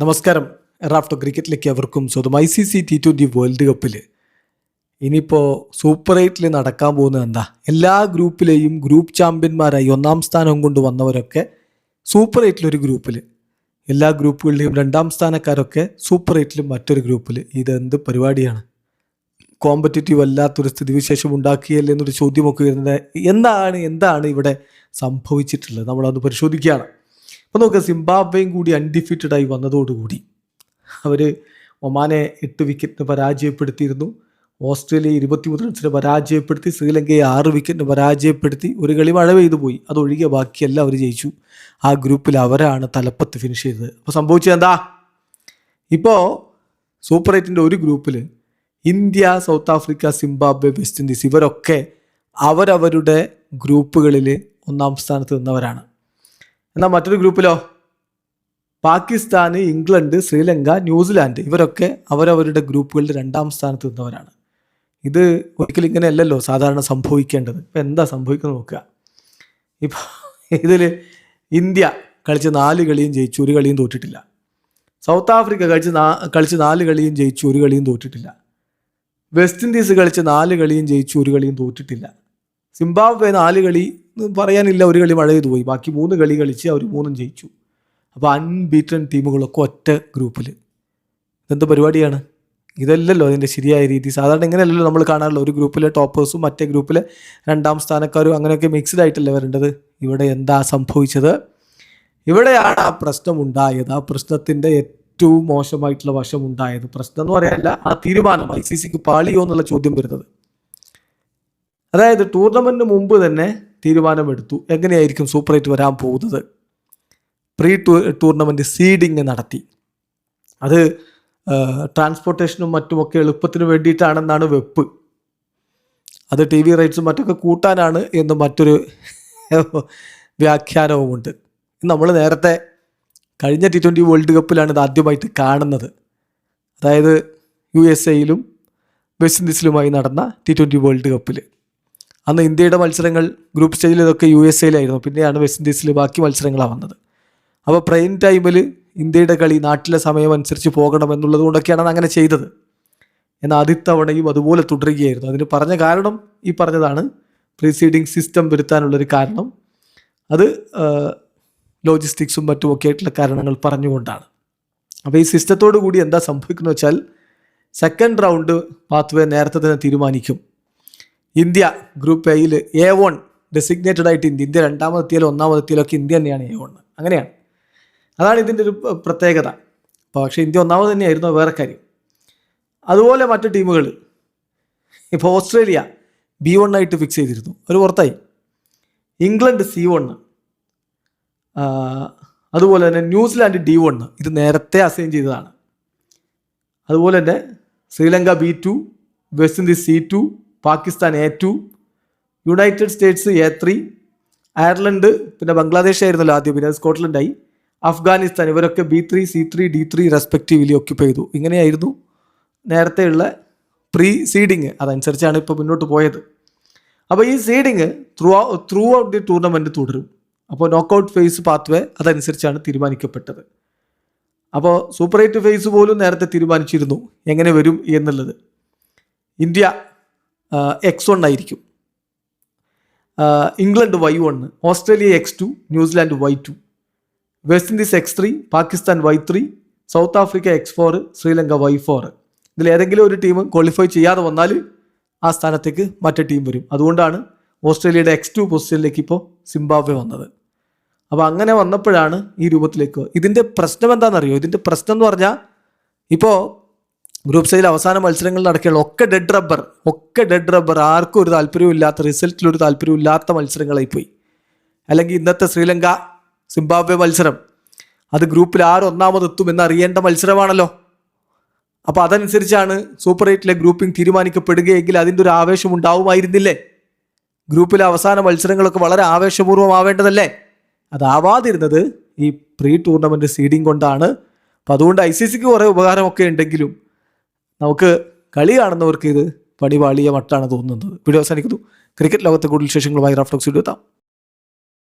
നമസ്കാരം. റാഫ്റ്റോ ക്രിക്കറ്റിലേക്ക് അവർക്കും സ്വന്തം I C C T twenty world കപ്പിൽ. ഇനിയിപ്പോൾ സൂപ്പർ എയ്റ്റിൽ നടക്കാൻ പോകുന്നത് എന്താ? എല്ലാ ഗ്രൂപ്പിലെയും ഗ്രൂപ്പ് ചാമ്പ്യന്മാരായി ഒന്നാം സ്ഥാനം കൊണ്ട് വന്നവരൊക്കെ സൂപ്പർ എയ്റ്റിലൊരു ഗ്രൂപ്പിൽ. എല്ലാ ഗ്രൂപ്പുകളിലെയും രണ്ടാം സ്ഥാനക്കാരൊക്കെ സൂപ്പർ എയ്റ്റിലും മറ്റൊരു ഗ്രൂപ്പിൽ. ഇതെന്ത് പരിപാടിയാണ്? കോമ്പറ്റേറ്റീവ് അല്ലാത്തൊരു സ്ഥിതിവിശേഷം ഉണ്ടാക്കിയല്ലേ എന്നൊരു ചോദ്യമൊക്കെ വരുന്നത് എന്താണ് എന്താണ് ഇവിടെ സംഭവിച്ചിട്ടുള്ളത്? നമ്മളത് പരിശോധിക്കുകയാണ്. അപ്പോൾ നോക്കുക സിംബാബ്വേയും കൂടി അൺഡിഫീറ്റഡ് ആയി വന്നതോടുകൂടി അവർ ഒമാനെ എട്ട് വിക്കറ്റിന് പരാജയപ്പെടുത്തിയിരുന്നു. ഓസ്ട്രേലിയ ഇരുപത്തിമൂന്ന് റൺസിന് പരാജയപ്പെടുത്തി. ശ്രീലങ്കയെ ആറ് വിക്കറ്റിന് പരാജയപ്പെടുത്തി. ഒരു കളി മഴ പെയ്തു പോയി. അതൊഴികെ ബാക്കിയെല്ലാം അവർ ജയിച്ചു. ആ ഗ്രൂപ്പിൽ അവരാണ് തലപ്പത്ത് ഫിനിഷ് ചെയ്തത്. അപ്പോൾ സംഭവിച്ചത് എന്താ? ഇപ്പോൾ സൂപ്പർ എയ്റ്റിന്റെ ഒരു ഗ്രൂപ്പിൽ India South Africa Zimbabwe West Indies ഇവരൊക്കെ അവരവരുടെ ഗ്രൂപ്പുകളിൽ ഒന്നാം സ്ഥാനത്ത് നിന്നവരാണ്. എന്നാൽ മറ്റൊരു ഗ്രൂപ്പിലോ? പാകിസ്ഥാന് ഇംഗ്ലണ്ട് ശ്രീലങ്ക ന്യൂസിലാൻഡ് ഇവരൊക്കെ അവരവരുടെ ഗ്രൂപ്പുകളിൽ രണ്ടാം സ്ഥാനത്ത് നിന്നവരാണ്. ഇത് ഒരിക്കലും ഇങ്ങനെയല്ലല്ലോ സാധാരണ സംഭവിക്കേണ്ടത്. ഇപ്പം എന്താ സംഭവിക്കുന്നത് നോക്കുക. ഇപ്പോൾ ഇതിൽ ഇന്ത്യ കളിച്ച് നാല് കളിയും ജയിച്ചു ഒരു കളിയും തോറ്റിട്ടില്ല. സൗത്ത് ആഫ്രിക്ക കളിച്ച് നാ കളിച്ച് നാല് കളിയും ജയിച്ചു ഒരു കളിയും തോറ്റിട്ടില്ല. വെസ്റ്റ് ഇൻഡീസ് കളിച്ച് നാല് കളിയും ജയിച്ചു ഒരു കളിയും തോറ്റിട്ടില്ല. സിംബാബ്വെ നാല് കളി പറയാനില്ല ഒരു കളി മഴ ചെയ്തു പോയി ബാക്കി മൂന്ന് കളി കളിച്ച് അവർ മൂന്നും ജയിച്ചു. അപ്പോൾ അൺബീറ്റൺ ടീമുകളൊക്കെ ഒറ്റ ഗ്രൂപ്പിൽ. ഇതെന്ത് പരിപാടിയാണ്? ഇതല്ലല്ലോ അതിന്റെ ശരിയായ രീതി. സാധാരണ ഇങ്ങനെയല്ലല്ലോ നമ്മൾ കാണാറുള്ളത്. ഒരു ഗ്രൂപ്പിലെ ടോപ്പേഴ്സും മറ്റേ ഗ്രൂപ്പിലെ രണ്ടാം സ്ഥാനക്കാരും അങ്ങനെയൊക്കെ മിക്സ്ഡ് ആയിട്ടല്ലേ വരേണ്ടത്? ഇവിടെ എന്താ സംഭവിച്ചത്? ഇവിടെയാണ് ആ പ്രശ്നം ഉണ്ടായത് ആ പ്രശ്നത്തിന്റെ ഏറ്റവും മോശമായിട്ടുള്ള വശം ഉണ്ടായത് പ്രശ്നം എന്ന് പറയാനല്ല ആ തീരുമാനം ഐ സി സിക്ക് പാളിയോ എന്നുള്ള ചോദ്യം വരുന്നത്. അതായത് ടൂർണമെന്റിന് മുമ്പ് തന്നെ തീരുമാനമെടുത്തു. എങ്ങനെയായിരിക്കും സൂപ്പർ എയ്റ്റ് വരാൻ പോകുന്നത്? പ്രീ ടൂ ടൂർണമെന്റ് സീഡിങ് നടത്തി. അത് ട്രാൻസ്പോർട്ടേഷനും മറ്റുമൊക്കെ എളുപ്പത്തിന് വേണ്ടിയിട്ടാണെന്നാണ് വെപ്പ്. അത് ടി വി റൈറ്റ്സും മറ്റൊക്കെ കൂട്ടാനാണ് എന്ന് മറ്റൊരു വ്യാഖ്യാനവുമുണ്ട്. നമ്മൾ നേരത്തെ കഴിഞ്ഞ ടി ട്വന്റി വേൾഡ് കപ്പിലാണ് ഇത് ആദ്യമായിട്ട് കാണുന്നത്. അതായത് യു എസ് എയിലും വെസ്റ്റ് ഇൻഡീസിലുമായി നടന്ന ടി ട്വന്റി വേൾഡ് കപ്പിൽ അന്ന് ഇന്ത്യയുടെ മത്സരങ്ങൾ ഗ്രൂപ്പ് സ്റ്റേജിൽ ഇതൊക്കെ യു എസ് എയിലായിരുന്നു പിന്നെയാണ് വെസ്റ്റ് ഇൻഡീസിൽ ബാക്കി മത്സരങ്ങളാണ് വന്നത് അപ്പോൾ പ്രൈം ടൈമിൽ ഇന്ത്യയുടെ കളി നാട്ടിലെ സമയം അനുസരിച്ച് പോകണം എന്നുള്ളത് കൊണ്ടൊക്കെയാണ് അങ്ങനെ ചെയ്തത്. എന്നാൽ ആദ്യത്തവണയും അതുപോലെ തുടരുകയായിരുന്നു. അതിന് പറഞ്ഞ കാരണം ഈ പറഞ്ഞതാണ് പ്രീസീഡിങ് സിസ്റ്റം വരുത്താനുള്ളൊരു കാരണം. അത് ലോജിസ്റ്റിക്സും മറ്റുമൊക്കെ ആയിട്ടുള്ള കാരണങ്ങൾ പറഞ്ഞുകൊണ്ടാണ്. അപ്പോൾ ഈ സിസ്റ്റത്തോടു കൂടി എന്താ സംഭവിക്കുന്നത് വെച്ചാൽ സെക്കൻഡ് റൗണ്ട് പാത്വേ നേരത്തെ തന്നെ തീരുമാനിക്കും. ഇന്ത്യ ഗ്രൂപ്പ് എയിൽ എ വൺ ഡെസിഗ്നേറ്റഡ് ആയിട്ട് ഇന്ത്യ. ഇന്ത്യ രണ്ടാമതെത്തിയാലും ഒന്നാമതെത്തിയാലൊക്കെ ഇന്ത്യ തന്നെയാണ് എ വൺ അങ്ങനെയാണ്. അതാണ് ഇതിന്റെ ഒരു പ്രത്യേകത. അപ്പോൾ പക്ഷേ ഇന്ത്യ ഒന്നാമത് തന്നെയായിരുന്നു വേറെ കാര്യം. അതുപോലെ മറ്റു ടീമുകൾ ഇപ്പോൾ ഓസ്ട്രേലിയ ബി വൺ ആയിട്ട് ഫിക്സ് ചെയ്തിരുന്നു. അവർ പുറത്തായി. ഇംഗ്ലണ്ട് സി വൺ അതുപോലെ തന്നെ ന്യൂസിലാൻഡ് ഡി വണ് ഇത് നേരത്തെ അസൈൻ ചെയ്തതാണ്. അതുപോലെ തന്നെ Sri Lanka B two West Indies C two Pakistan A two United States A three Ireland പിന്നെ ബംഗ്ലാദേശ് ആയിരുന്നല്ലോ ആദ്യം പിന്നെ സ്കോട്ട്ലൻഡ് സ്കോട്ട്ലൻഡായി. അഫ്ഗാനിസ്ഥാൻ ഇവരൊക്കെ B three C three D three respectively occupy ചെയ്തു. ഇങ്ങനെയായിരുന്നു നേരത്തെയുള്ള പ്രീ സീഡിങ് അതനുസരിച്ചാണ് ഇപ്പോൾ മുന്നോട്ട് പോയത്. അപ്പോൾ ഈ seeding through throughout the tournament തുടരും. അപ്പോൾ നോക്കൗട്ട് ഫേസ് പാത്വേ അതനുസരിച്ചാണ് തീരുമാനിക്കപ്പെട്ടത്. അപ്പോൾ സൂപ്പർ എയ്റ്റ് ഫേസ് പോലും നേരത്തെ തീരുമാനിച്ചിരുന്നു. എങ്ങനെ വരും എന്നുള്ളത്. ഇന്ത്യ എക്സ് വൺ ആയിരിക്കും. England Y one Australia X two New Zealand Y two West Indies X three Pakistan Y three South Africa X four Sri Lanka Y four ഇതിൽ ഏതെങ്കിലും ഒരു ടീം ക്വാളിഫൈ ചെയ്യാതെ വന്നാൽ ആ സ്ഥാനത്തേക്ക് മറ്റേ ടീം വരും. അതുകൊണ്ടാണ് ഓസ്ട്രേലിയയുടെ എക്സ് ടു പൊസിഷനിലേക്ക് ഇപ്പോൾ സിംബാബ്വെ വന്നത്. അപ്പോൾ അങ്ങനെ വന്നപ്പോഴാണ് ഈ രൂപത്തിലേക്ക്. ഇതിന്റെ പ്രശ്നം എന്താണെന്നറിയോ? ഇതിന്റെ പ്രശ്നം എന്ന് പറഞ്ഞാൽ ഇപ്പോൾ ഗ്രൂപ്പ് സ്റ്റേജിൽ അവസാന മത്സരങ്ങൾ നടക്കുകയുള്ള ഒക്കെ ഡെഡ് റബ്ബർ ഒക്കെ ഡെഡ് റബ്ബർ ആർക്കും ഒരു താല്പര്യവും ഇല്ലാത്ത റിസൾട്ടിൽ ഒരു ഇല്ലാത്ത മത്സരങ്ങളായി പോയി അല്ലെങ്കിൽ ഇന്നത്തെ ശ്രീലങ്ക സിംബാബ്വെ മത്സരം. അത് ഗ്രൂപ്പിൽ ആര് ഒന്നാമതെത്തും എന്ന് അറിയേണ്ട മത്സരമാണല്ലോ. അപ്പോൾ അതനുസരിച്ചാണ് സൂപ്പർ എയ്റ്റിലെ ഗ്രൂപ്പിംഗ് തീരുമാനിക്കപ്പെടുകയെങ്കിൽ അതിന്റെ ഒരു ആവേശം ഉണ്ടാവുമായിരുന്നില്ലേ? ഗ്രൂപ്പിലെ അവസാന മത്സരങ്ങളൊക്കെ വളരെ ആവേശപൂർവമാവേണ്ടതല്ലേ? അതാവാതിരുന്നത് ഈ പ്രീ ടൂർണമെന്റ് സീഡിങ് കൊണ്ടാണ്. അപ്പോൾ അതുകൊണ്ട് ഐ സി സിക്ക് കുറേ ഉപകാരമൊക്കെ ഉണ്ടെങ്കിലും നമുക്ക് കളി കാണുന്നവർക്ക് ഇത് പടിപാളിയ മട്ടാണ് തോന്നുന്നത്. വീഡിയോ അവസാനിക്കുന്നു. ക്രിക്കറ്റ് ലോകത്തെ കൂടുതൽ വിശേഷങ്ങളുമായി റാഫ്റ്റോക്സ് വീഡിയോ എത്താം.